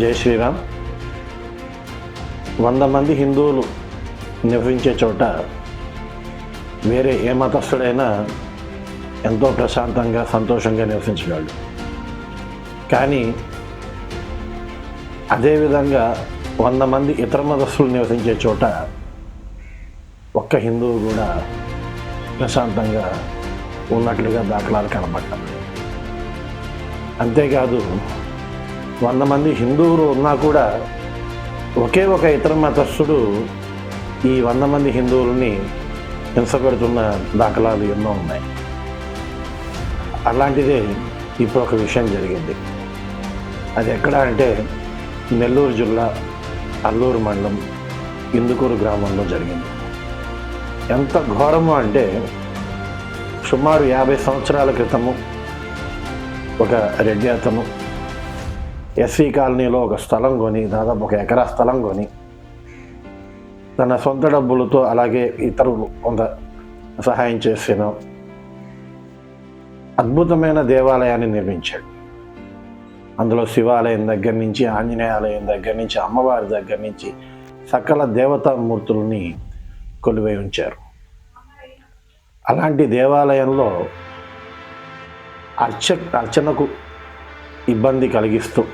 జై శ్రీరామ్. వంద మంది హిందువులు నివసించే చోట వేరే ఏ మతస్థుడైనా ఎంతో ప్రశాంతంగా సంతోషంగా నివసించగలడు కానీ అదేవిధంగా వంద మంది ఇతర మతస్థులు నివసించే చోట ఒక్క హిందువు కూడా ప్రశాంతంగా ఉన్నట్లుగా దాఖలాలు కనబడ్డాం అంతేకాదు వంద మంది హిందువులు ఉన్నా కూడా ఒకే ఒక ఇతర మతస్థుడు ఈ వంద మంది హిందువులని హింసపెడుతున్న దాఖలాలు ఎన్నో ఉన్నాయి. అలాంటిదే ఇప్పుడు ఒక విషయం జరిగింది. అది ఎక్కడ అంటే నెల్లూరు జిల్లా అల్లూరు మండలం ఇందుకూరు గ్రామంలో జరిగింది. ఎంత ఘోరము అంటే సుమారు యాభై సంవత్సరాల క్రితము ఒక రెడ్డి అతను ఎస్సీ కాలనీలో ఒక స్థలం కొని దాదాపు ఒక ఎకరా స్థలం కొని తన సొంత డబ్బులతో అలాగే ఇతరులు కొంత సహాయం చేసిన అద్భుతమైన దేవాలయాన్ని నిర్మించాడు. అందులో శివాలయం దగ్గర నుంచి ఆంజనేయాలయం దగ్గర నుంచి అమ్మవారి దగ్గర నుంచి సకల దేవతామూర్తుల్ని కొలువై ఉంచారు. అలాంటి దేవాలయంలో అర్చ అర్చనకు ఇబ్బంది కలిగిస్తూ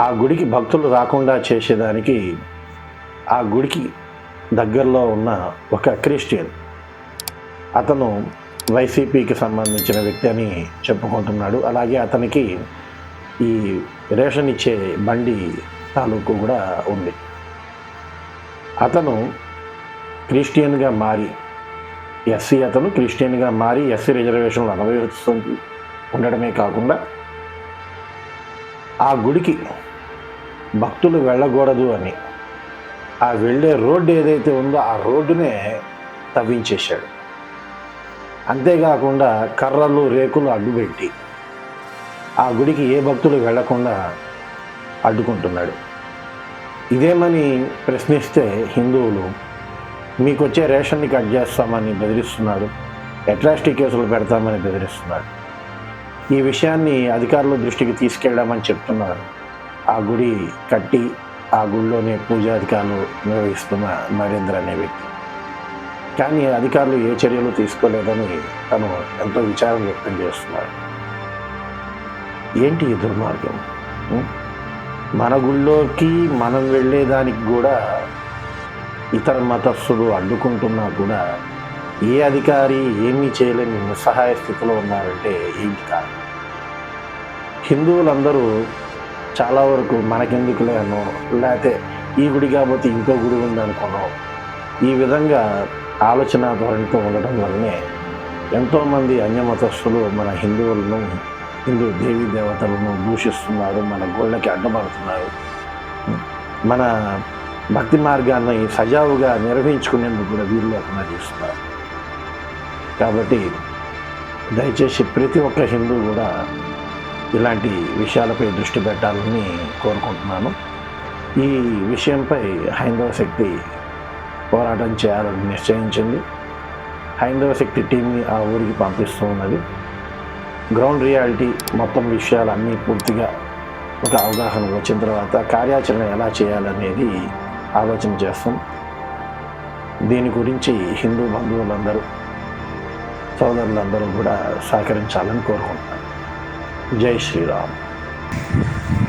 ఆ గుడికి భక్తులు రాకుండా చేసేదానికి ఆ గుడికి దగ్గరలో ఉన్న ఒక క్రిస్టియన్ అతను వైసీపీకి సంబంధించిన వ్యక్తి అని చెప్పుకుంటున్నాడు. అలాగే అతనికి ఈ రేషన్ ఇచ్చే బండి తాలూకు కూడా ఉంది. అతను క్రిస్టియన్గా మారి ఎస్సీ అతను క్రిస్టియన్గా మారి ఎస్సీ రిజర్వేషన్లు అనుభవిస్తుంది ఉండడమే కాకుండా ఆ గుడికి భక్తులు వెళ్ళకూడదు అని. ఆ వెళ్ళే రోడ్డు ఏదైతే ఉందో ఆ రోడ్డునే తవ్వించేశాడు. అంతేకాకుండా కర్రలు రేకులు అడ్డుపెట్టి ఆ గుడికి ఏ భక్తులు వెళ్ళకుండా అడ్డుకుంటున్నాడు. ఇదేమని ప్రశ్నిస్తే హిందువులు మీకు వచ్చే రేషన్ని కట్ చేస్తామని బెదిరిస్తున్నాడు. అట్రాసిటీ కేసులు పెడతామని బెదిరిస్తున్నాడు. ఈ విషయాన్ని అధికారుల దృష్టికి తీసుకెళ్ళామని చెప్తున్నారు. ఆ గుడి కట్టి ఆ గుడిలోనే పూజాధికారులు నిర్వహిస్తున్న నరేంద్ర అనే వ్యక్తి. కానీ అధికారులు ఏ చర్యలు తీసుకోలేదని తను ఎంతో విచారం వ్యక్తం చేస్తున్నాడు ఏంటి ఈ దుర్మార్గం? మన గుళ్ళోకి మనం వెళ్ళేదానికి కూడా ఇతర మతస్థులు అడ్డుకుంటున్నా కూడా ఏ అధికారి ఏమీ చేయలేని నిస్సహాయ స్థితిలో ఉన్నారంటే ఏంటి కారణం? హిందువులందరూ చాలా వరకు మనకెందుకులే అను లేకపోతే ఈ గుడి కాకపోతే ఇంకో గుడి ఉందనుకోనో ఈ విధంగా ఆలోచన ధోరణితో ఉండటం వల్లనే ఎంతోమంది అన్యమతస్థులు మన హిందువులను హిందూ దేవీ దేవతలను దూషిస్తున్నారు మన గుళ్ళకి అడ్డపడుతున్నారు. మన భక్తి మార్గాన్ని సజావుగా నిర్వహించుకునేందుకు కూడా వీలు లేకుండా చేస్తున్నారు. కాబట్టి దయచేసి ప్రతి ఒక్క హిందూ కూడా ఇలాంటి విషయాలపై దృష్టి పెట్టాలని కోరుకుంటున్నాను. ఈ విషయంపై హైందవ శక్తి పోరాటం చేయాలని నిశ్చయించింది. హైందవ శక్తి టీంని ఆ ఊరికి పంపిస్తూ ఉన్నది. గ్రౌండ్ రియాలిటీ మొత్తం విషయాలన్నీ పూర్తిగా ఒక అవగాహన వచ్చిన తర్వాత కార్యాచరణ ఎలా చేయాలనేది ఆలోచన చేస్తాం. దీని గురించి హిందూ బంధువులందరూ సోదరులందరూ కూడా సహకరించాలని కోరుకుంటున్నాను. జై శ్రీరామ్.